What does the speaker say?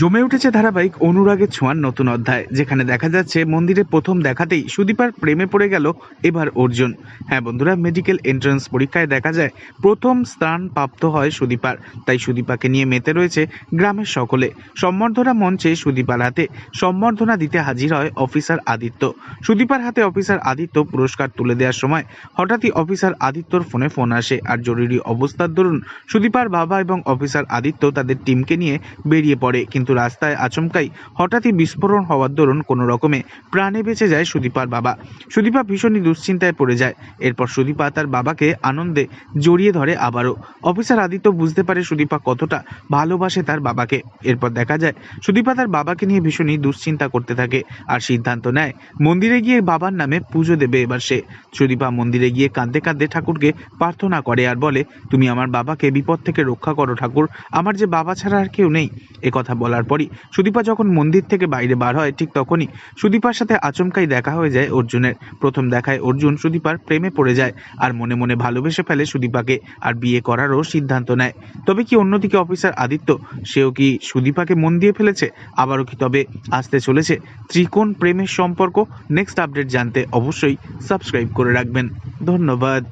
জমে উঠেছে ধারাবাহিক অনুরাগের ছোঁয়ার নতুন অধ্যায়, যেখানে দেখা যাচ্ছে মন্দিরে প্রথম দেখাতেই সুদীপার প্রেমে পড়ে গেল এবার অর্জুন। হ্যাঁ বন্ধুরা মেডিকেল এন্ট্রান্স পরীক্ষায় দেখা যায় প্রথম স্থান প্রাপ্ত হয় সুদীপার, তাই সুদীপাকে নিয়ে মেতে রয়েছে গ্রামের সকলে। সম্বর্ধনা মঞ্চে সুদীপার হাতে সম্বর্ধনা দিতে হাজির হয় অফিসার আদিত্য। সুদীপার হাতে অফিসার আদিত্য পুরস্কার তুলে দেওয়ার সময় হঠাৎই অফিসার আদিত্যর ফোনে ফোন আসে, আর জরুরি অবস্থার দরুন সুদীপার বাবা এবং অফিসার আদিত্য তাদের টিমকে নিয়ে বেরিয়ে পড়ে। কিন্তু রাস্তায় আচমকাই হঠাৎই বিস্ফোরণ হওয়ার দরুন কোনো রকমে প্রাণে বেঁচে যায় সুদীপার বাবা। সুদীপা ভীষণই দুশ্চিন্তায় পড়ে যায়। এরপর সুদীপা তার বাবাকে আনন্দে জড়িয়ে ধরে আবারও। অফিসার আদিত্য বুঝতে পারে সুদীপা কতটা ভালোবাসে তার বাবাকে। এরপর দেখা যায়, সুদীপা তার বাবাকে নিয়ে ভীষণই দুশ্চিন্তা করতে থাকে আর সিদ্ধান্ত নেয়, মন্দিরে গিয়ে বাবার নামে পুজো দেবে এবার সে। সুদীপা মন্দিরে গিয়ে কাঁদতে কাঁদতে ঠাকুরকে প্রার্থনা করে আর বলে, তুমি আমার বাবাকে বিপদ থেকে রক্ষা করো ঠাকুর। আমার যে বাবা ছাড়া আর কেউ নেই। কথা বলার পরই সুদীপা যখন মন্দির থেকে বাইরে বার হয়, ঠিক তখনই সুদীপার সাথে আচমকাই দেখা হয়ে যায় অর্জুনের। প্রথম দেখায় অর্জুন সুদীপার প্রেমে পড়ে যায় আর মনে মনে ভালোবেসে ফেলে সুদীপাকে আর বিয়ে করারও সিদ্ধান্ত নেয়। তবে কি অন্যদিকে অফিসার আদিত্য, সেও কি সুদীপাকে মন দিয়ে ফেলেছে? আবারও কি তবে আসতে চলেছে? ত্রিকোণ প্রেমের সম্পর্ক? নেক্সট আপডেট জানতে অবশ্যই সাবস্ক্রাইব করে রাখবেন। ধন্যবাদ।